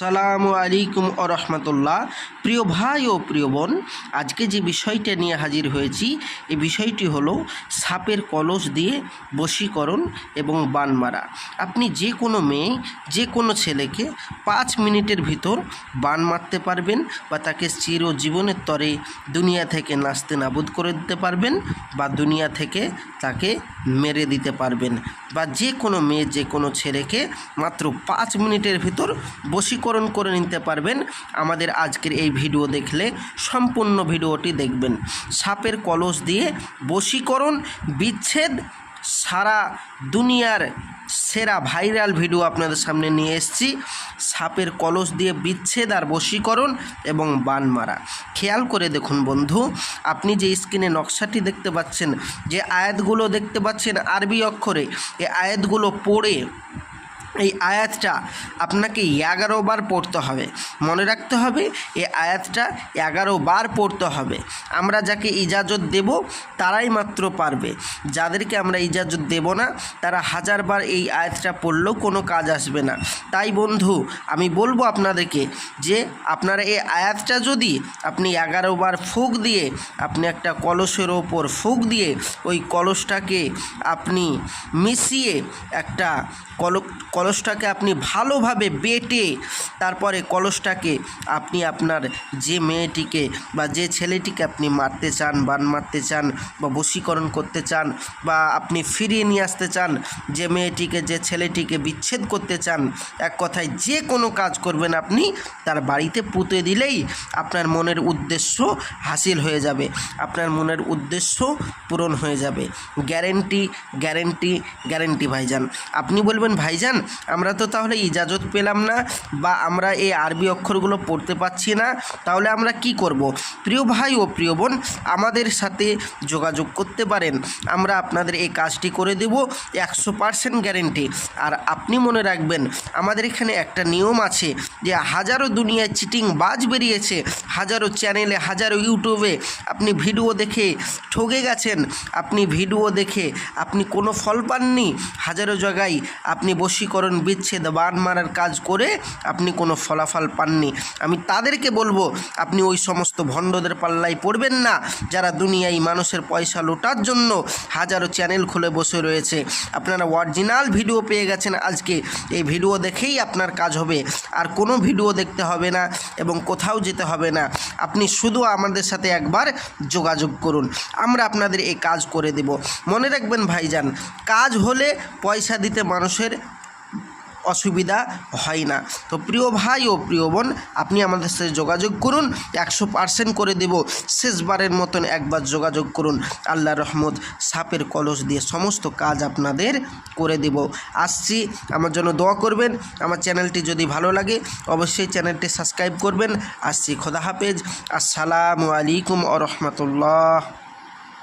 সালামু আলাইকুম রহমতুল্লাহ। প্রিয় ভাই ও প্রিয় বোন, আজকে যে বিষয়টা নিয়ে হাজির হয়েছি, এই বিষয়টি হলো সাপের কলস দিয়ে বশীকরণ এবং বান মারা। আপনি যে কোনো মেয়ে, যে কোনো ছেলেকে পাঁচ মিনিটের ভিতর বান মারতে পারবেন বা তাকে চির জীবনের তরে দুনিয়া থেকে নাস্তে নাবুদ করে দিতে পারবেন বা দুনিয়া থেকে তাকে মেরে দিতে পারবেন। বা যে কোনো মেয়ে, যে কোনো ছেলেকে মাত্র পাঁচ মিনিটের ভিতর বশীকরণ করে নিতে পারবেন। আমাদের আজকের এই ভিডিও দেখলে সম্পূর্ণ ভিডিওটি দেখবেন। সাপের কলস দিয়ে বশীকরণ, বিচ্ছেদ, সারা দুনিয়ার সেরা ভাইরাল ভিডিও আপনাদের সামনে নিয়ে এসেছি। সাপের কলস দিয়ে বিচ্ছেদ আর বশীকরণ এবং বান মারা। খেয়াল করে দেখুন বন্ধু, আপনি যে স্ক্রিনে নকশাটি দেখতে পাচ্ছেন, যে আয়াতগুলো দেখতে পাচ্ছেন আরবি অক্ষরে, এ আয়াতগুলো পড়ে এই আয়াতটা আপনাকে এগারো বার পড়তে হবে। মনে রাখতে হবে, এই আয়াতটা এগারো বার পড়তে হবে। আমরা যাকে ইজাজত দেব, তারাই মাত্র পারবে। যাদেরকে আমরা ইজাজত দেব না, তারা হাজারবার এই আয়াতটা পড়লেও কোনো কাজ আসবে না। তাই বন্ধু, আমি বলব আপনাদেরকে যে, আপনারা এই আয়াতটা যদি আপনি এগারো বার ফুক দিয়ে, আপনি একটা কলসের ওপর ফুক দিয়ে, ওই কলসটাকে আপনি মিশিয়ে একটা কল কলসটাকে আপনি ভালোভাবে বেটে তারপরে কলসটাকে আপনি আপনার যে মেয়েটিকে বা যে ছেলেটিকে আপনি মারতে চান, বান মারতে চান বা বশীকরণ করতে চান বা আপনি ফিরিয়ে নিয়ে আসতে চান, যে মেয়েটিকে, যে ছেলেটিকে বিচ্ছেদ করতে চান, এক কথায় যে কোনো কাজ করবেন আপনি, তার বাড়িতে পুঁতে দিলেই আপনার মনের উদ্দেশ্য হাসিল হয়ে যাবে। আপনার মনের উদ্দেশ্য পূরণ হয়ে যাবে। গ্যারেন্টি গ্যারেন্টি গ্যারেন্টি ভাইজান। আপনি বলবেন, ভাইজান আমরা তো তাহলে ইজাজত পেলাম না বা আমরা এই আরবি অক্ষরগুলো পড়তে পাচ্ছি না, তাহলে আমরা কি করব? প্রিয় ভাই ও প্রিয় বোন, আমাদের সাথে যোগাযোগ করতে পারেন। আমরা আপনাদের এই কাজটি করে দেব একশো পার্সেন্ট গ্যারেন্টি। আর আপনি মনে রাখবেন, আমাদের এখানে একটা নিয়ম আছে যে হাজারো দুনিয়ায় চিটিং বাজ বেরিয়েছে, হাজারো চ্যানেলে, হাজারো ইউটিউবে আপনি ভিডিও দেখে ঠকে গেছেন, আপনি ভিডিও দেখে আপনি কোনো ফল পাননি, হাজারো জায়গায় আপনি বশীকরণ বিচ্ছেদ বান মারার কাজ করে আপনি কোনো ফলাফল পাননি। আমি তাদেরকে বলব, আপনি ওই সমস্ত ভণ্ডদের পাল্লায় পড়বেন না, যারা দুনিয়ায় মানুষের পয়সা লোটার জন্য হাজারো চ্যানেল খুলে বসে রয়েছে। আপনারা অরিজিনাল ভিডিও পেয়ে গেছেন আজকে। এই ভিডিও দেখেই আপনার কাজ হবে। আর কোনো ভিডিও দেখতে হবে না এবং কোথাও যেতে হবে না। আপনি শুধু আমাদের সাথে একবার যোগাযোগ করুন। আমরা আপনাদের এই কাজ করে দেব। মনে রাখবেন ভাইজান, কাজ হলে পয়সা দিতে মানুষের অসুবিধা হয় না। তো প্রিয় ভাই ও প্রিয় বোন, আপনি আমাদের সাথে যোগাযোগ করুন। একশো পার্সেন্ট করে দেব। শেষবারের মতন একবার যোগাযোগ করুন। আল্লাহ রহমত সাপের কলস দিয়ে সমস্ত কাজ আপনাদের করে দেব। আসছি। আমার জন্য দোয়া করবেন। আমার চ্যানেলটি যদি ভালো লাগে, অবশ্যই চ্যানেলটি সাবস্ক্রাইব করবেন। আসছি। খোদা হাফেজ। আসসালামু আলাইকুম আ রহমতুল্লাহ।